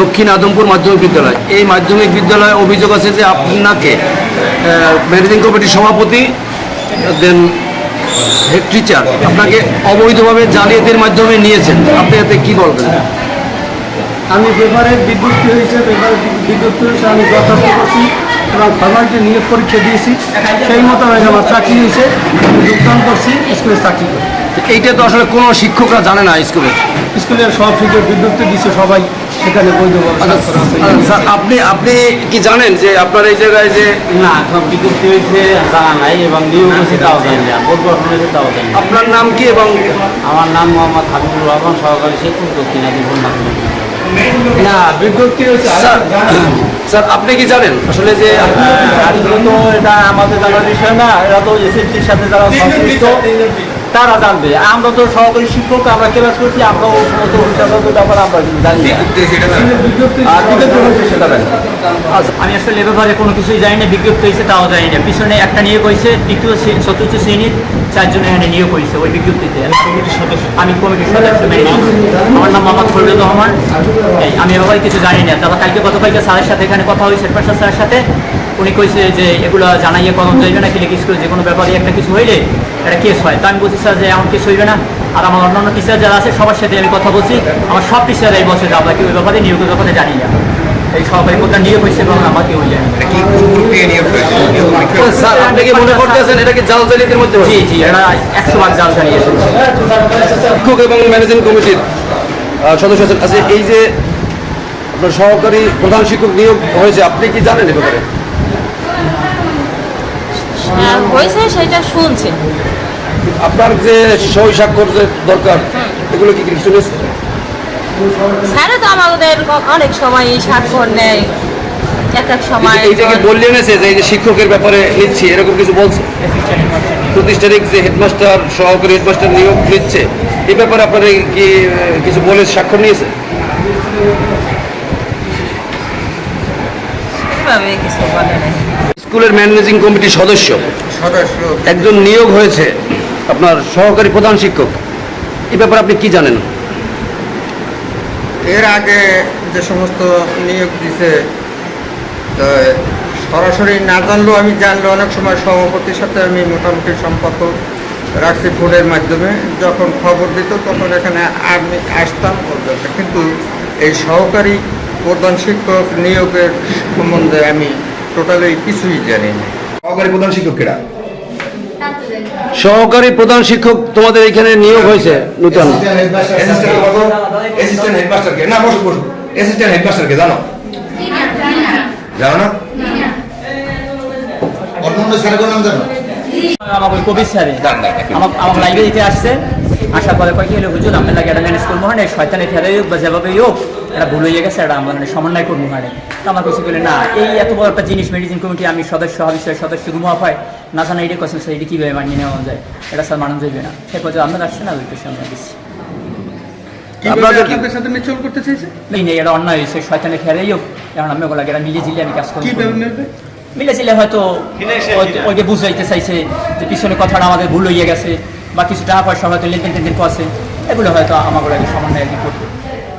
দক্ষিণ আদমপুর মাধ্যমিক বিদ্যালয়। এই মাধ্যমিক বিদ্যালয়ে অভিযোগ আছে যে আপনাকে ম্যানেজিং কমিটির সভাপতি, দেন হেড টিচার, আপনাকে অবৈধভাবে জালিয়াতির মাধ্যমে নিয়েছেন। আপনি এতে কি বলবেন? আমি পেপারে বিজ্ঞপ্তি হয়েছে পেপারে বিজ্ঞপ্তি হয়েছে, আমি দরখাস্ত করছি। এবং ফরমালিটি নিয়োগ পরীক্ষা দিয়েছি। সেই মতো আমি আমার চাকরি হয়েছে আমি যোগদান করছি স্কুলে চাকরি করি। এইটা তো আসলে কোনো শিক্ষকরা জানে না স্কুলে? স্কুলের সব শিক্ষক বিজ্ঞপ্তি দিচ্ছে সবাই সেখানে বৈধভাবে আচ্ছা, স্যার আপনি আপনি কি জানেন যে আপনার এই জায়গায় যে না সব বিজ্ঞপ্তি হয়েছে জানা নাই এবং নিয়োগ হয়েছে তাও জানি না হয়েছে তাও জানি আপনার নাম কি এবং আমার নাম মোহাম্মদ হাবিবুর রহমান সহকারী শিক্ষক দক্ষিণ আদিপুর মাধ্যমিক বিদ্যালয়। না বিজ্ঞপ্তি স্যার স্যার আপনি কি জানেন? আসলে যে আসলে তো এটা আমাদের জানার বিষয় না এরা তো এসএসসির সাথে যারা সংশ্লিষ্ট। তারা জানবে। আমরা তো সহকারী শিক্ষক আমরা ক্লাস করছি আমরা ওই সমস্ত অভিযোগের ব্যাপারে আমরা জানি আর বিজ্ঞপ্তি হয়েছে সেটা জানি আমি আসলে ব্যাপারে কোনো কিছুই জানি না বিজ্ঞপ্তি হয়েছে তাও জানি না। পিছনে একটা নিয়োগ হয়েছে দ্বিতীয় চতুর্থ শ্রেণির চারজন এখানে নিয়োগ হয়েছে ওই বিজ্ঞপ্তিতে। আমি কমিটির সদস্য আমি কমিটির মেনে আমার নাম মোহাম্মদ ফরিদুর রহমান। আমি এ ব্যাপারে কিছু জানি না। তারপর কালকে গতকালকে স্যারের সাথে এখানে কথা হয়েছে স্যারের সাথে। উনি কইছে যে এগুলো জানাইয়ে কলম যাইবে না কিলে স্কুলে যে কোনো ব্যাপারে একটা কিছু হইলে একটা কেস হয়। তা আমি বলছি স্যার যে এমন কেস হইবে না। আর আমার অন্যান্য টিচার যারা আছে সবার সাথে আমি কথা বলছি। আমার সব টিচাররা এই বছর আমরা কি ওই ব্যাপারে নিয়োগের ব্যাপারে জানি না। এই সহকারী প্রধান নিয়োগ হয়েছে এবং আমাকে ওই জানি না। স্যার আপনি কি মনে করতেছেন এটা কি জাল জালিয়াতির মধ্যে? জি জি এরা একশো ভাগ জাল জানিয়েছে শিক্ষক এবং ম্যানেজিং কমিটির আহ, সদস্য আছেন। আচ্ছা এই যে আপনার সহকারী প্রধান শিক্ষক নিয়োগ হয়েছে আপনি কি জানেন এ ব্যাপারে? হয়েছে সেটা শুনছি। আপনার যে সই স্বাক্ষর যে দরকার এগুলো কি কিছু? স্যারে তো আমাদের অনেক সময় স্বাক্ষর নেয় এক এক সময় এই যে বললে এনেছে যে এই যে শিক্ষকের ব্যাপারে নিচ্ছি এরকম কিছু বলছে? প্রতিষ্ঠানিক যে হেডমাস্টার সহকারী হেডমাস্টার নিয়োগ নিচ্ছে এই ব্যাপারে আপনারা কি কিছু বলে স্বাক্ষর নিয়েছে? এভাবে কিছু বলে নাই? স্কুলের ম্যানেজিং কমিটির সদস্য। সদস্য। একজন নিয়োগ হয়েছে আপনার সহকারী প্রধান শিক্ষক। এই ব্যাপারে আপনি কি জানেন? এর আগে যে সমস্ত নিয়োগ দিছে তো সরাসরি না জানলেও আমি জানলে অনেক সময় সভাপতির সাথে আমি মোটামুটি সম্পর্ক রাখছি ফোনের মাধ্যমে। যখন খবর দিত তখন এখানে আমি আসতাম। কিন্তু এই সহকারী প্রধান শিক্ষক নিয়োগের সম্বন্ধে আমি টোটালি কিছুই জানি না। সহকারী প্রধান শিক্ষক কেরা? সহকারী প্রধান শিক্ষক তোমাদের এখানে নিয়োগ হয়েছে নূতন। অ্যাসিস্ট্যান্ট কত অ্যাসিস্ট্যান্ট হেডমাস্টার কে? না বসো বসো। অ্যাসিস্ট্যান্ট হেডমাস্টার জানো? জানো না? নাম কবির স্যারে। আমার লাইব্রেরিতে আসছে। আসার পরে কয়েক হলো হুজুর আপনার লাগে একটা ম্যানেজ করব হয় শয়তানে ফেলে হোক বা যেভাবেই হোক। এটা ভুল হয়ে গেছে এটা আমরা মানে সমন্বয় করব হয় তো আমার কিছু বলে না এই এত বড় একটা জিনিস মেডিসিন কমিটি আমি সদস্য অফিসের সদস্য গুমা হয় না জানা এটা কোশ্চেন স্যার এটা কীভাবে মানিয়ে নেওয়া যায় এটা স্যার মানুষ যাবে না। সে কথা আপনার আসছে না ওই কিছু আমরা দিচ্ছি। আপনাদের আপনাদের সাথে মিচল করতে চাইছে? এই এটা অন্যায় হয়েছে শয়তানে ফেলেই হোক এখন আমি ওগুলো এটা মিলিয়ে জিলে আমি কাজ করব। মিলেছিলে হয়তো ওই- ওই বুঝাইতে চাইছে যে পিছনে কথাটা আমাদের ভুল হয়ে গেছে বা কিছু টাকা পয়সা হয়তো লেনদেন টেনদেন করছে এগুলো হয়তো আমাকে সমন্বয় আর কি করবে।